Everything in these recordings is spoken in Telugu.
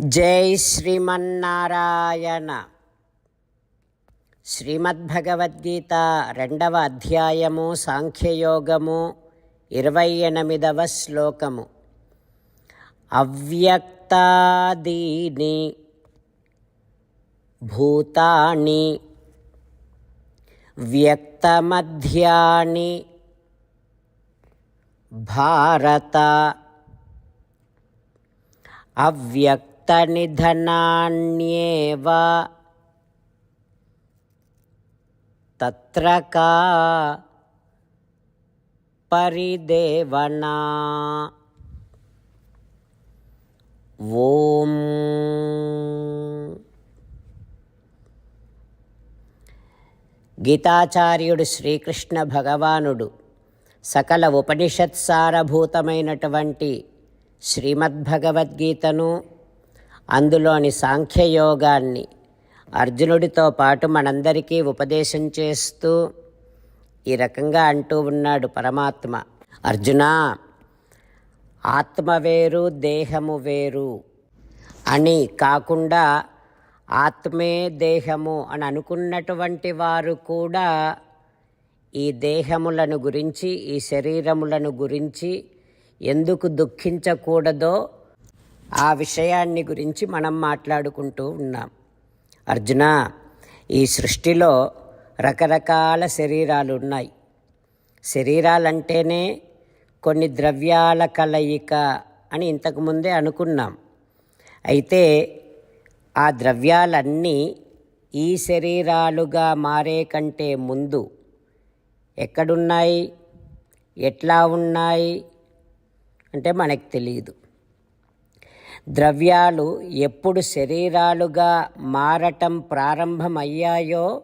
జై శ్రీమన్నారాయణ. శ్రీమద్భగవద్గీత రెండవ అధ్యాయము సాంఖ్యయోగము ఇరవై ఎనిమిదవ శ్లోకము. అవ్యక్తాదీని భూతాని వ్యక్తమధ్యాని భారత అవ్యక్తనిధనాన్యేవ తత్రకా పరిదేవనా. ఓం గీతాచార్యుడు శ్రీకృష్ణ భగవానుడు సకల ఉపనిషత్సారభూతమైనటువంటి శ్రీమద్భగవద్గీతను అందులోని సాంఖ్యయోగాన్ని అర్జునుడితో పాటు మనందరికీ ఉపదేశం చేస్తూ ఈ రకంగా అంటూ ఉన్నాడు పరమాత్మ. అర్జున ఆత్మ వేరు దేహము వేరు అని కాకుండా ఆత్మే దేహము అని అనుకున్నటువంటి వారు కూడా ఈ దేహములను గురించి ఈ శరీరములను గురించి ఎందుకు దుఃఖించకూడదో ఆ విషయాన్ని గురించి మనం మాట్లాడుకుంటూ ఉన్నాం. అర్జున ఈ సృష్టిలో రకరకాల శరీరాలు ఉన్నాయి శరీరాలంటేనే కొన్ని ద్రవ్యాల కలయిక అని ఇంతకుముందే అనుకున్నాం. అయితే ఆ ద్రవ్యాలన్నీ ఈ శరీరాలుగా మారే కంటే ముందు ఎక్కడున్నాయి? ఎట్లా ఉన్నాయి? అంటే మనకు తెలియదు ద్రవ్యాలు ఎప్పుడు శరీరాలుగా మారటం ప్రారంభమయ్యాయో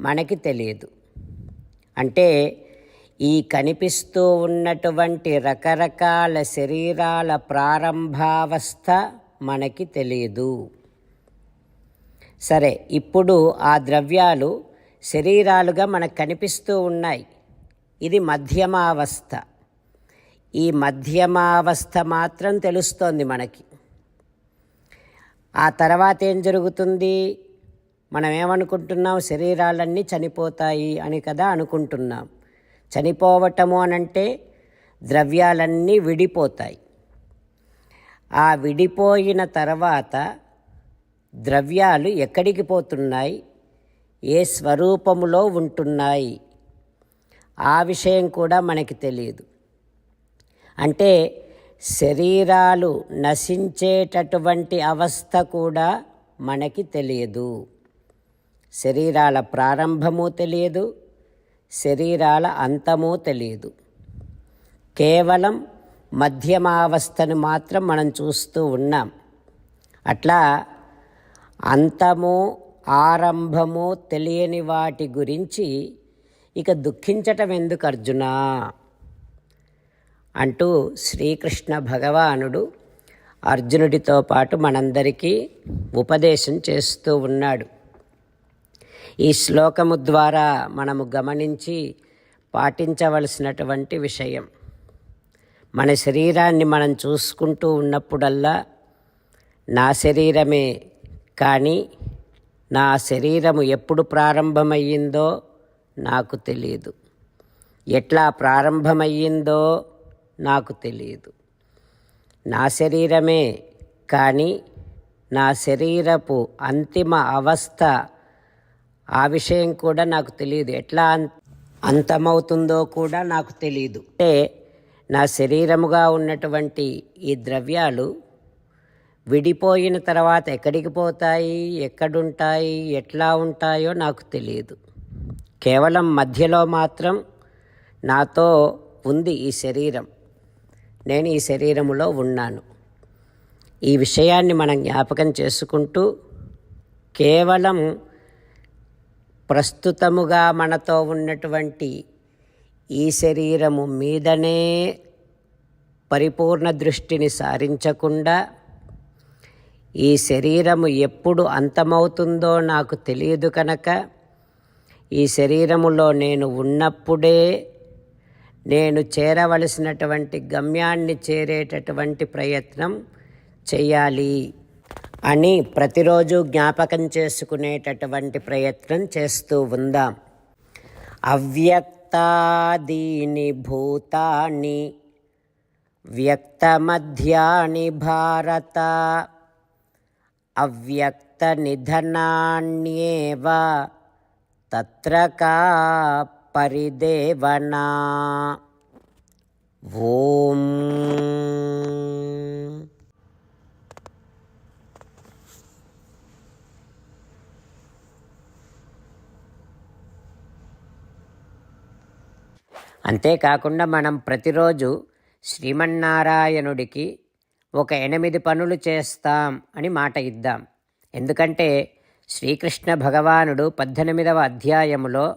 మనకి తెలియదు. అంటే ఈ కనిపిస్తూ ఉన్నటువంటి రకరకాల శరీరాల ప్రారంభావస్థ మనకి తెలియదు. సరే ఇప్పుడు ఆ ద్రవ్యాలు శరీరాలుగా మనకు కనిపిస్తూ ఉన్నాయి. ఇది మధ్యమావస్థ. ఈ మధ్యమావస్థ మాత్రం తెలుస్తోంది మనకి. ఆ తర్వాత ఏం జరుగుతుంది? మనం ఏమనుకుంటున్నాం శరీరాలన్నీ చనిపోతాయి అని కదా అనుకుంటున్నాం. చనిపోవటము అనంటే ద్రవ్యాలన్నీ విడిపోతాయి. ఆ విడిపోయిన తర్వాత ద్రవ్యాలు ఎక్కడికి పోతున్నాయి? ఏ స్వరూపములో ఉంటున్నాయి? ఆ విషయం కూడా మనకి తెలియదు. అంటే శరీరాలు నశించేటటువంటి అవస్థ కూడా మనకి తెలియదు. శరీరాల ప్రారంభము తెలియదు శరీరాల అంతము తెలియదు. కేవలం మధ్యమావస్థను మాత్రం మనం చూస్తూ ఉన్నాం. అట్లా అంతము ఆరంభము తెలియని వాటి గురించి ఇక దుఃఖించటం ఎందుకు అర్జునా? అంటూ శ్రీకృష్ణ భగవానుడు అర్జునుడితో పాటు మనందరికీ ఉపదేశం చేస్తూ ఉన్నాడు. ఈ శ్లోకము ద్వారా మనము గమనించి పాటించవలసినటువంటి విషయం. మన శరీరాన్ని మనం చూసుకుంటూ ఉన్నప్పుడల్లా నా శరీరమే కానీ నా శరీరము ఎప్పుడు ప్రారంభమయ్యిందో నాకు తెలియదు ఎట్లా ప్రారంభమయ్యిందో నాకు తెలియదు నా శరీరమే కానీ నా శరీరపు అంతిమ అవస్థ ఆ విషయం కూడా నాకు తెలియదు ఎట్లా అంతమవుతుందో కూడా నాకు తెలియదు అంటే నా శరీరముగా ఉన్నటువంటి ఈ ద్రవ్యాలు విడిపోయిన తర్వాత ఎక్కడికి పోతాయి ఎక్కడుంటాయి ఎట్లా ఉంటాయో నాకు తెలియదు కేవలం మధ్యలో మాత్రం నాతో ఉంది ఈ శరీరం. నేను ఈ శరీరములో ఉన్నాను. ఈ విషయాన్ని మనం జ్ఞాపకం చేసుకుంటూ కేవలం ప్రస్తుతముగా మనతో ఉన్నటువంటి ఈ శరీరము మీదనే పరిపూర్ణ దృష్టిని సారించకుండా ఈ శరీరము ఎప్పుడు అంతమవుతుందో నాకు తెలియదు కనుక ఈ శరీరములో నేను ఉన్నప్పుడే నేను చేరవలసినటువంటి గమ్యాన్ని చేరేటటువంటి ప్రయత్నం చేయాలి అని ప్రతిరోజు జ్ఞాపకం చేసుకునేటటువంటి ప్రయత్నం చేస్తూ ఉందాం. అవ్యక్తాదీని భూతాన్ని వ్యక్తమధ్యాని భారత అవ్యక్తనిధనాన్యేవ తత్ర కా పరిదేవనా? ఓం. అంతేకాకుండా మనం ప్రతిరోజు శ్రీమన్నారాయణుడికి ఒక ఎనిమిది పనులు చేస్తాం అని మాట ఇద్దాం. ఎందుకంటే శ్రీకృష్ణ భగవానుడు పద్దెనిమిదవ అధ్యాయములో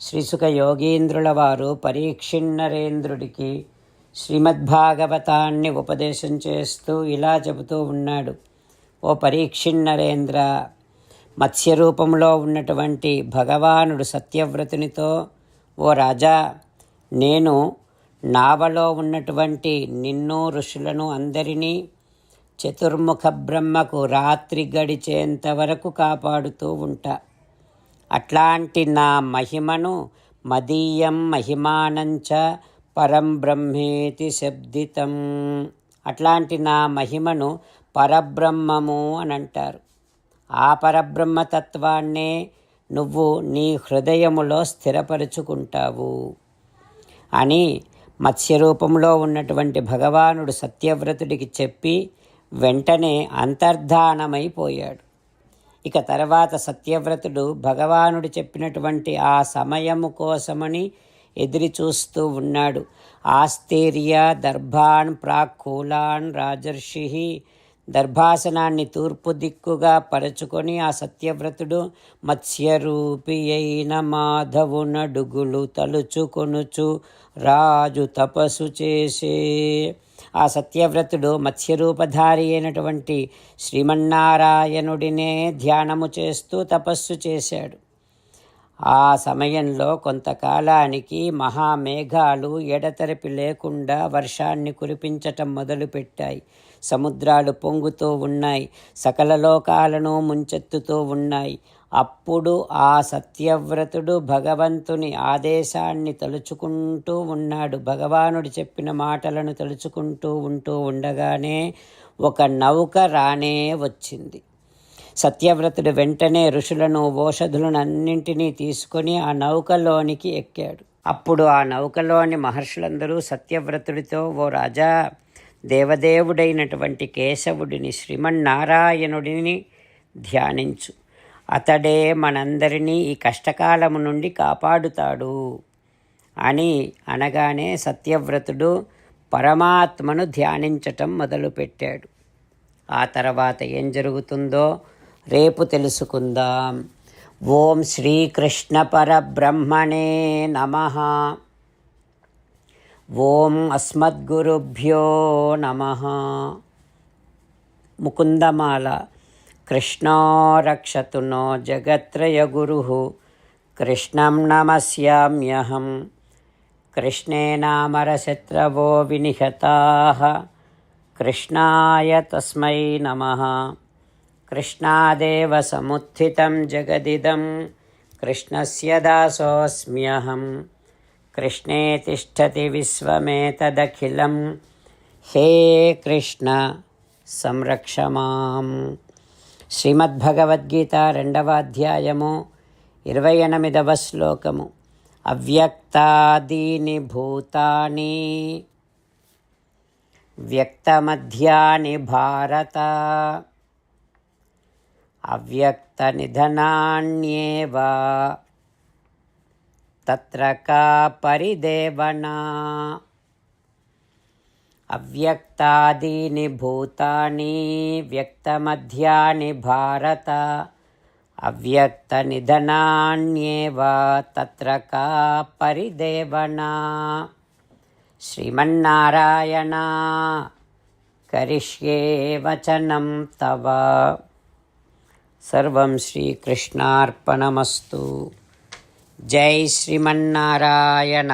శ్రీసుఖ యోగీంద్రుల వారు పరీక్షిన్నరేంద్రుడికి శ్రీమద్భాగవతాన్ని ఉపదేశం చేస్తూ ఇలా చెబుతూ ఉన్నాడు. ఓ పరీక్షిన్నరేంద్ర మత్స్య రూపంలో ఉన్నటువంటి భగవానుడు సత్యవ్రతునితో ఓ రాజా నేను నావలో ఉన్నటువంటి నిన్ను ఋషులను అందరినీ చతుర్ముఖ బ్రహ్మకు రాత్రి గడిచేంత వరకు కాపాడుతూ ఉంటా. అట్లాంటి నా మహిమను మదీయం మహిమానంచ పరం బ్రహ్మేతి శబ్దితం. అట్లాంటి నా మహిమను పరబ్రహ్మము అని అంటారు ఆ పరబ్రహ్మతత్వాన్నే నువ్వు నీ హృదయములో స్థిరపరుచుకుంటావు అని మత్స్యరూపంలో ఉన్నటువంటి భగవానుడు సత్యవ్రతుడికి చెప్పి వెంటనే అంతర్ధానమైపోయాడు. ఇక తర్వాత సత్యవ్రతుడు భగవానుడు చెప్పినటువంటి ఆ సమయము కోసమని ఎదిరి చూస్తూ ఉన్నాడు. ఆస్తేర్య దర్భాన్ ప్రాక్కూలాన్ రాజర్షి దర్భాసనాన్ని తూర్పు దిక్కుగా పరచుకొని ఆ సత్యవ్రతుడు మత్స్యరూపి అయిన మాధవునడుగులు తలుచుకొనుచు రాజు తపస్సు చేసే. ఆ సత్యవ్రతుడు మత్స్యరూపధారి అయినటువంటి శ్రీమన్నారాయణుడినే ధ్యానము చేస్తూ తపస్సు చేశాడు. ఆ సమయంలో కొంతకాలానికి మహామేఘాలు ఎడతెరపి లేకుండా వర్షాన్ని కురిపించటం మొదలుపెట్టాయి. సముద్రాలు పొంగుతూ ఉన్నాయి సకల లోకాలను ముంచెత్తుతూ ఉన్నాయి. అప్పుడు ఆ సత్యవ్రతుడు భగవంతుని ఆదేశాన్ని తలుచుకుంటూ ఉన్నాడు. భగవానుడు చెప్పిన మాటలను తలుచుకుంటూ ఉంటూ ఉండగానే ఒక నౌక రానే వచ్చింది. సత్యవ్రతుడు వెంటనే ఋషులను ఓషధులను అన్నింటినీ తీసుకొని ఆ నౌకలోనికి ఎక్కాడు. అప్పుడు ఆ నౌకలోని మహర్షులందరూ సత్యవ్రతుడితో ఓ రాజా దేవదేవుడైనటువంటి కేశవుడిని శ్రీమన్నారాయణుడిని ధ్యానించు. అతడే మనందరినీ ఈ కష్టకాలము నుండి కాపాడుతాడు అని అనగానే సత్యవ్రతుడు పరమాత్మను ధ్యానించటం మొదలుపెట్టాడు. ఆ తర్వాత ఏం జరుగుతుందో రేపు తెలుసుకుందాం. ఓం శ్రీకృష్ణ పరబ్రహ్మణే నమ. ॐ अस्मद्गुरुभ्यो नमः मुकुन्दमाला कृष्णो रक्षतु नो जगत्रयगुरुः कृष्णं कृष्ण नमस्याम्यहम नामरशत्रवो विनिहताः कृष्णाय तस्म नम कृष्णादेव समुत्थितं जगदिदं कृष्णस्य दासोऽस्म्यहम् కృష్ణే తిష్టతి విశ్వమేతదఖిలం. హే కృష్ణ సంరక్ష మాం. శ్రీమద్భగవద్గీత రెండవ అధ్యాయము ఇరవై ఎనిమిదవ శ్లోకము. అవ్యక్తాదీని భూతాని. వ్యక్తమధ్యాని భారత. అవ్యక్తనిధనాన్యేవ తత్ర కా పరిదేవనా అవ్యక్తాదీని భూతాని వ్యక్తమధ్యాని భారత అవ్యక్తనిధనాన్యేవ తత్ర కా పరిదేవనా శ్రీమన్నారాయణ కరిష్యే వచనం తవ సర్వం శ్రీకృష్ణార్పణమస్తు జై శ్రీమన్నారాయణ.